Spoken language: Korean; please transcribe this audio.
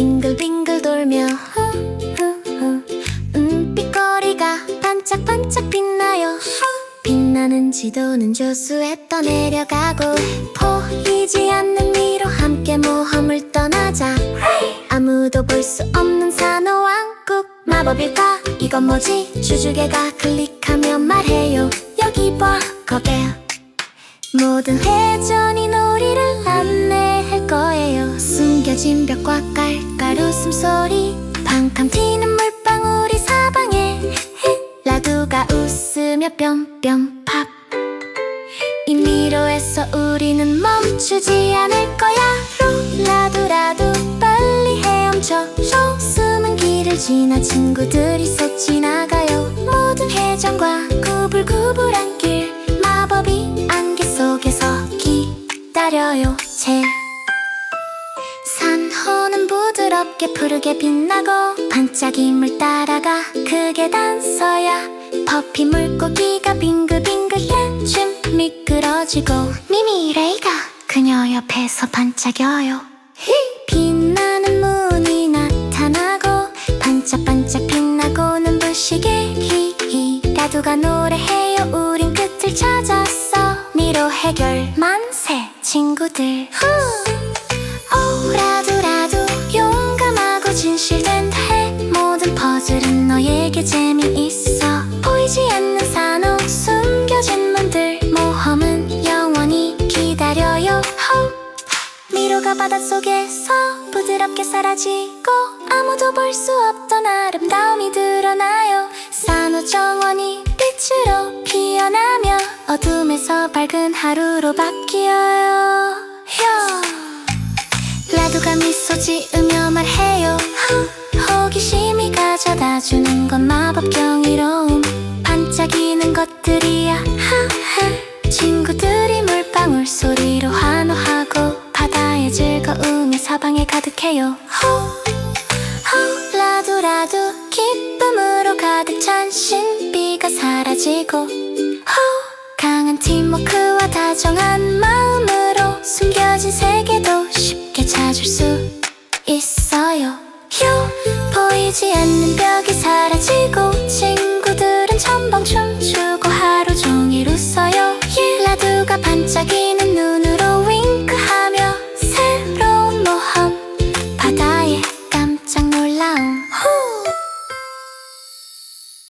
빙글빙글 돌며 후후후. 은빛거리가 반짝반짝 빛나요. 빛나는 지도는 조수에 떠내려가고 보이지 않는 위로 함께 모험을 떠나자. 아무도 볼 수 없는 산호왕국 마법일까? 이건 뭐지? 주주개가 클릭하면 말해요. 여기 봐 거베어 모든 회전이 숨겨진 벽과 깔깔 웃음소리. 팡팡 튀는 물방울이 사방에. 라두가 웃으며 뿅뿅 팝. 이 미로에서 우리는 멈추지 않을 거야. 로라두라두 빨리 헤엄쳐. 쇼 숨은 길을 지나 친구들이 속 지나가요. 모든 회전과 구불구불한 길. 마법이 안개 속에서 기다려요. 제 부드럽게 푸르게 빛나고 반짝임을 따라가 그게 단서야. 퍼피 물고기가 빙글빙글 춤 미끄러지고 미미 레이가 그녀 옆에서 반짝여요. 히! 빛나는 문이 나타나고 반짝반짝 빛나고 눈부시게 히히 라두가 노래해요. 우린 끝을 찾았어. 미로 해결 만세 친구들. 후! 오라두라두 용감하고 진실된 해 모든 퍼즐은 너에게 재미있어. 보이지 않는 산호 숨겨진 문들 모험은 영원히 기다려요. 호! 미로가 바닷속에서 부드럽게 사라지고 아무도 볼 수 없던 아름다움이 드러나요. 산호 정원이 빛으로 피어나며 어둠에서 밝은 하루로 바뀌어요. 휴. 라두가 미소 지으며 말해요 후, 호기심이 가져다 주는 건 마법 경이로움. 반짝이는 것들이야. 친구들이 물방울 소리로 환호하고 바다의 즐거움이 사방에 가득해요. 후, 후, 라두라두 기쁨으로 가득 찬 신비가 사라지고. 후, 강한 팀워크와 다정한 마음으로 숨겨진 세계도